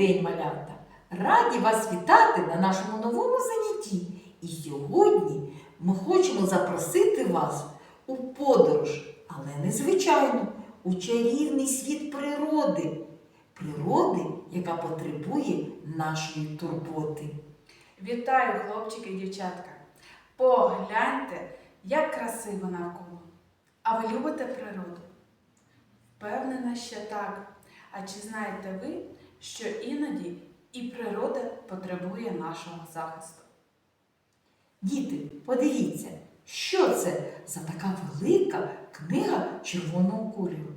день, малята! Раді вас вітати на нашому новому занятті. І сьогодні ми хочемо запросити вас у подорож, але не звичайно, у чарівний світ природи. Природи, яка потребує нашої турботи. Вітаю, хлопчики і дівчатка! Погляньте, як красиво навколо. А ви любите природу? Впевнена, що так. А чи знаєте ви, що іноді і природа потребує нашого захисту? Діти, подивіться, що це за така велика книга червоного кольору.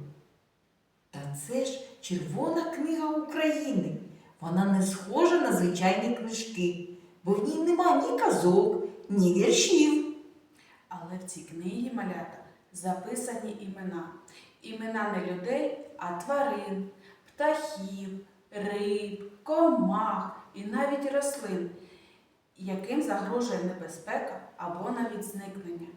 Та це ж червона книга України. Вона не схожа на звичайні книжки, бо в ній нема ні казок, ні віршів. Але в цій книгі малята записані імена. Імена не людей, а тварин, птахів, риб, комах і навіть рослин, яким загрожує небезпека або навіть зникнення.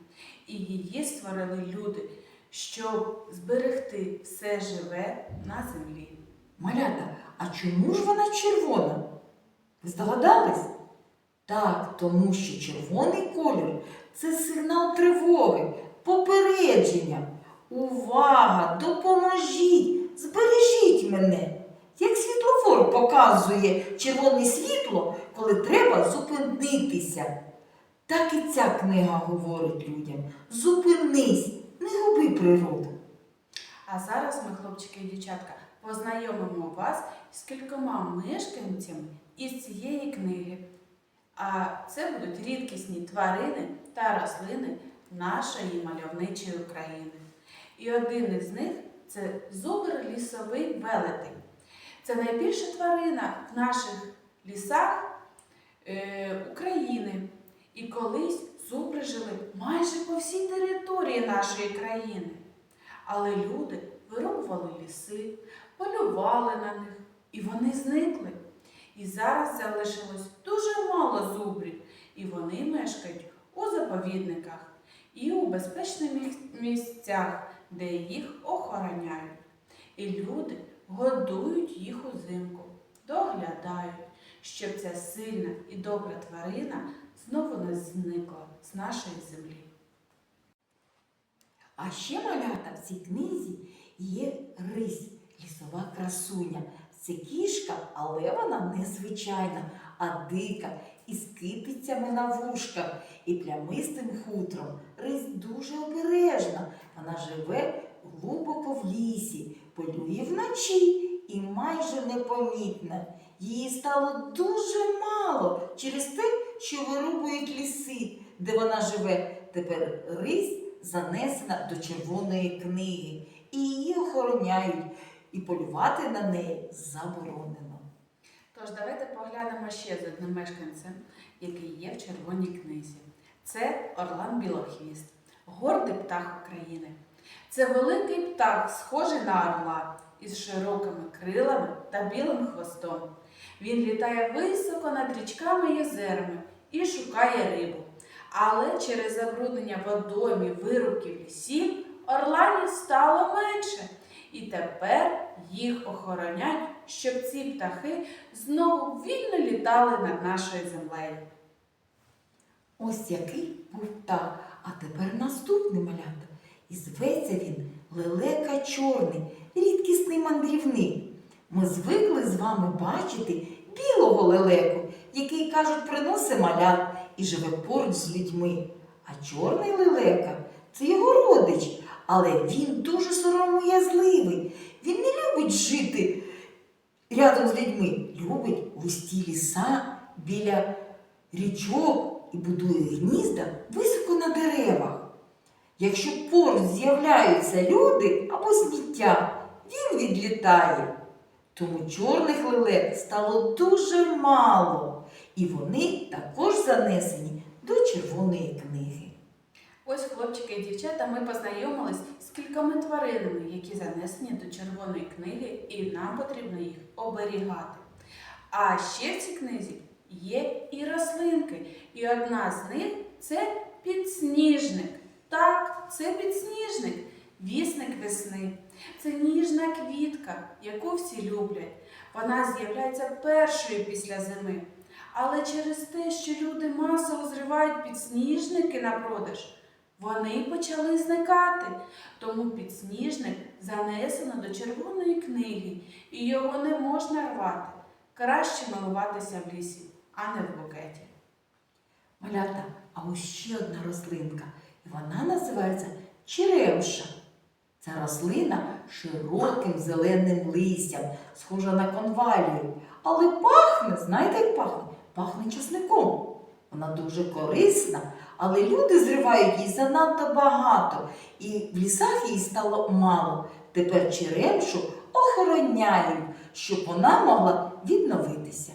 І її створили люди, щоб зберегти все живе на землі. Малята, а чому ж вона червона? Ви здогадались? Так, тому що червоний колір це сигнал тривоги, попередження. Увага! Допоможіть! Збережіть мене! Як світлофор показує червоне світло, коли треба зупинитися. Так і ця книга говорить людям: зупинись, не губи природу. А зараз ми, хлопчики і дівчатка, познайомимо вас з кількома мешканцями із цієї книги. А це будуть рідкісні тварини та рослини нашої мальовничої України. І один із них це зубр лісовий велетень. Це найбільша тварина в наших лісах е, України. І колись зубри жили майже по всій території нашої країни. Але люди вирубували ліси, полювали на них, і вони зникли. І зараз залишилось дуже мало зубрів, і вони мешкають у заповідниках і у безпечних місцях, де їх охороняють. І люди годують їх узимку, доглядають, щоб ця сильна і добра тварина знову не зникла з нашої землі. А ще малята в цій книзі є рись, лісова красуня. Це кішка, але вона незвичайна, а дика, із китицями на вушках і плямистим хутром. Рись дуже обережна. Вона живе глибоко в лісі, полює вночі і майже непомітна. Її стало дуже мало через те, що вирубують ліси, де вона живе. Тепер рись занесена до червоної книги, і її охороняють, і полювати на неї заборонено. Тож давайте поглянемо ще з одним мешканцем, який є в червоній книзі. Це Орлан Білохвіст, гордий птах України. Це великий птах, схожий на орла, із широкими крилами та білим хвостом. Він літає високо над річками і озерами і шукає рибу. Але через забруднення водоймів, вирубків лісів орланів стало менше. І тепер їх охоронять, щоб ці птахи знову вільно літали над нашою землею. Ось який був птах. А тепер наступний малята. І зветься він лелека чорний, рідкісний мандрівник. Ми звикли з вами бачити білого лелеку, який, кажуть, приносить малят і живе поруч з людьми. А чорний лелека це його родич, але він дуже сором'язливий. Він не любить жити рядом з людьми, любить густі ліса біля річок і будує гнізда високо на деревах. Якщо поруч з'являються люди або сміття, він відлітає. Тому чорних лелек стало дуже мало, і вони також занесені до червоної книги. Ось, хлопчики і дівчата, ми познайомились з кількома тваринами, які занесені до червоної книги, і нам потрібно їх оберігати. А ще в цій книзі є і рослинки, і одна з них це підсніжник. Так, це підсніжник, вісник весни. Це ніжна квітка, яку всі люблять. Вона з'являється першою після зими. Але через те, що люди масово зривають підсніжники на продаж, вони почали зникати. Тому підсніжник занесено до червоної книги, і його не можна рвати. Краще милуватися в лісі, а не в букеті. Малята, а ось ще одна рослинка, вона називається черемша. Ця рослина широким зеленим листям, схожа на конвалію, але пахне, знаєте, як пахне? Пахне часником. Вона дуже корисна, але люди зривають її занадто багато, і в лісах її стало мало. Тепер черемшу охороняють, щоб вона могла відновитися.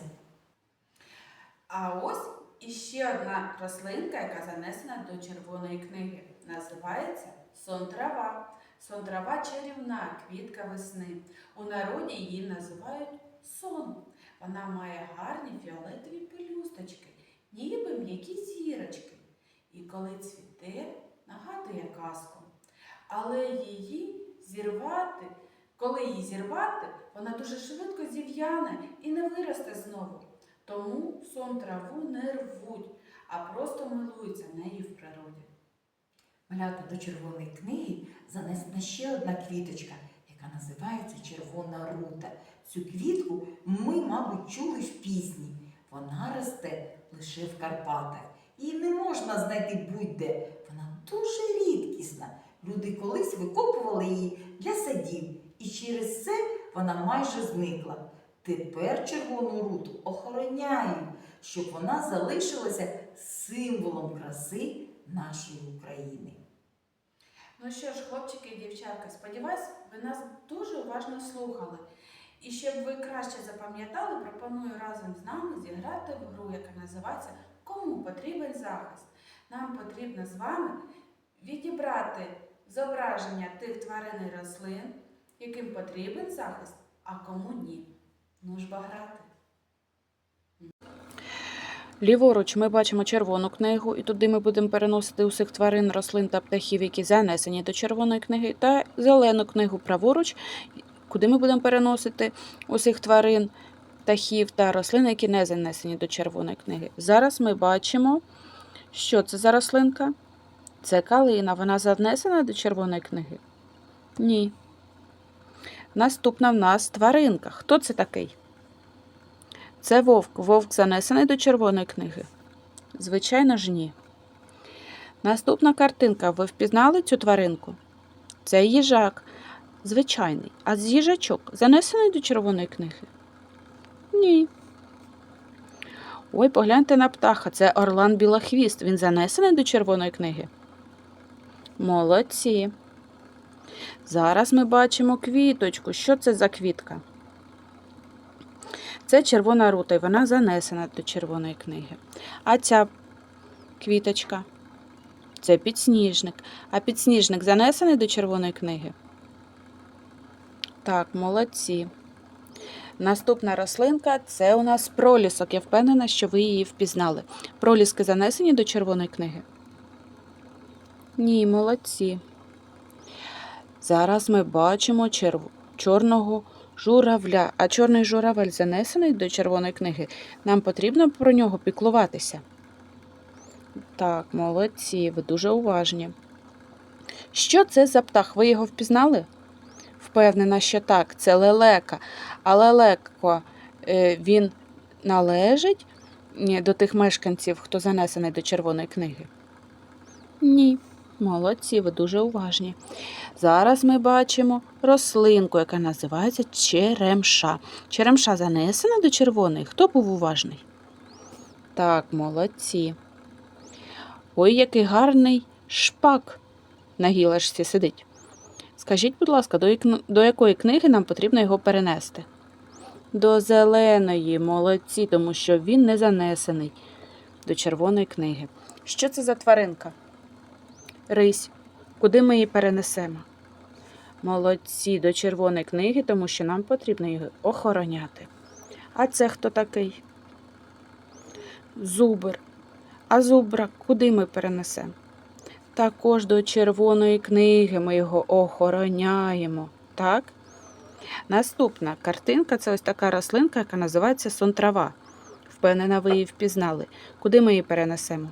А ось іще одна рослинка, яка занесена до червоної книги. Називається сон-трава. Сон-трава чарівна квітка весни. У народі її називають сон. Вона має гарні фіолетові пелюсточки, ніби м'які зірочки. І коли цвіте, нагадує казку. Але її зірвати, коли її зірвати, вона дуже швидко зів'яне і не виросте знову. Тому сон траву не рвуть, а просто милуються нею в природі. Малята до червоної книги занесена ще одна квіточка, яка називається червона рута. Цю квітку ми, мабуть, чули в пісні. Вона росте лише в Карпатах. Її не можна знайти будь-де. Вона дуже рідкісна. Люди колись викопували її для садів, і через це вона майже зникла. Тепер червону руту охороняють, щоб вона залишилася символом краси нашої України. Ну що ж, хлопчики і дівчатка, сподіваюсь, ви нас дуже уважно слухали. І щоб ви краще запам'ятали, пропоную разом з нами зіграти в гру, яка називається Кому потрібен захист. Нам потрібно з вами відібрати зображення тих тварин і рослин, яким потрібен захист, а кому ні. Ну ж грати. Ліворуч ми бачимо червону книгу, і туди ми будемо переносити усіх тварин, рослин та птахів, які занесені до червоної книги, та зелену книгу праворуч, куди ми будемо переносити усіх тварин, птахів та рослин, які не занесені до червоної книги. Зараз ми бачимо, що це за рослинка. Це калина. Вона занесена до червоної книги? Ні. Наступна в нас тваринка. Хто це такий? Це вовк. Вовк занесений до червоної книги? Звичайно ж, ні. Наступна картинка. Ви впізнали цю тваринку? Це їжак. Звичайний. А з їжачок занесений до червоної книги? Ні. Ой, погляньте на птаха. Це Орлан Білохвіст. Він занесений до червоної книги? Молодці. Зараз ми бачимо квіточку. Що це за квітка? Це червона рута, і вона занесена до червоної книги. А ця квіточка це підсніжник. А підсніжник занесений до червоної книги? Так, молодці. Наступна рослинка це у нас пролісок. Я впевнена, що ви її впізнали. Проліски занесені до червоної книги? Ні, молодці. Зараз ми бачимо черв... чорного журавля. А чорний журавель занесений до червоної книги. Нам потрібно про нього піклуватися. Так, молодці, ви дуже уважні. Що це за птах? Ви його впізнали? Впевнена, що так, це лелека. А лелеко е, він належить до тих мешканців, хто занесений до червоної книги? Ні. Молодці, ви дуже уважні. Зараз ми бачимо рослинку, яка називається черемша. Черемша занесена до червоної. Хто був уважний? Так, молодці. Ой, який гарний шпак на гілочці сидить. Скажіть, будь ласка, до, ік- до якої книги нам потрібно його перенести? До зеленої, молодці, тому що він не занесений до червоної книги. Що це за тваринка? Рись. Куди ми її перенесемо? Молодці до червоної книги, тому що нам потрібно її охороняти. А це хто такий? Зубр. А зубра куди ми перенесемо? Також до червоної книги ми його охороняємо. Так? Наступна картинка це ось така рослинка, яка називається сон-трава. Впевнена, ви її впізнали. Куди ми її перенесемо?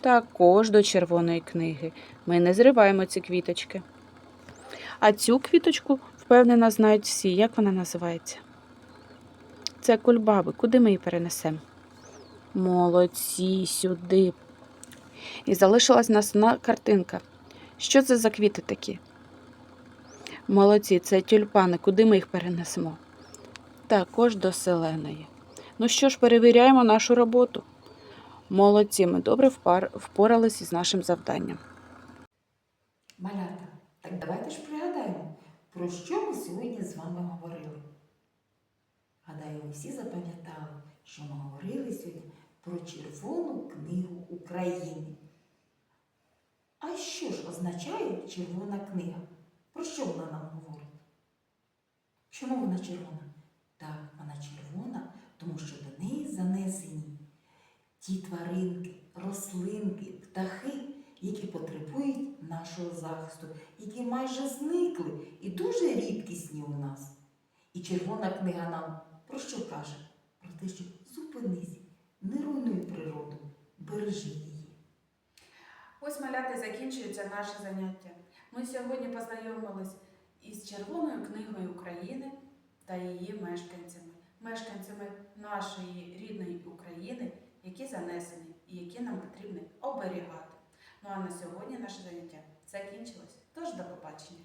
Також до червоної книги. Ми не зриваємо ці квіточки. А цю квіточку, впевнена, знають всі. Як вона називається? Це кульбаби. Куди ми її перенесемо? Молодці, сюди. І залишилась нас одна картинка. Що це за квіти такі? Молодці, це тюльпани. Куди ми їх перенесемо? Також до зеленої. Ну що ж, перевіряємо нашу роботу. Молодці, ми добре впоралися з нашим завданням. Малята, так давайте ж пригадаємо, про що ми сьогодні з вами говорили. Гадаю, ви всі запам'ятали, що ми говорили сьогодні про Червону книгу України. А що ж означає червона книга? Про що вона нам говорить? Чому вона червона? Так, вона червона, тому що до неї занесені ті тваринки, рослинки, птахи, які потребують нашого захисту, які майже зникли і дуже рідкісні у нас. І червона книга нам про що каже? Про те, що зупинись, не руйнуй природу, бережи її. Ось маляти закінчується наше заняття. Ми сьогодні познайомились із Червоною книгою України та її мешканцями, мешканцями нашої рідної України, які занесені і які нам потрібно оберігати. Ну а на сьогодні наше заняття закінчилось. Тож до побачення.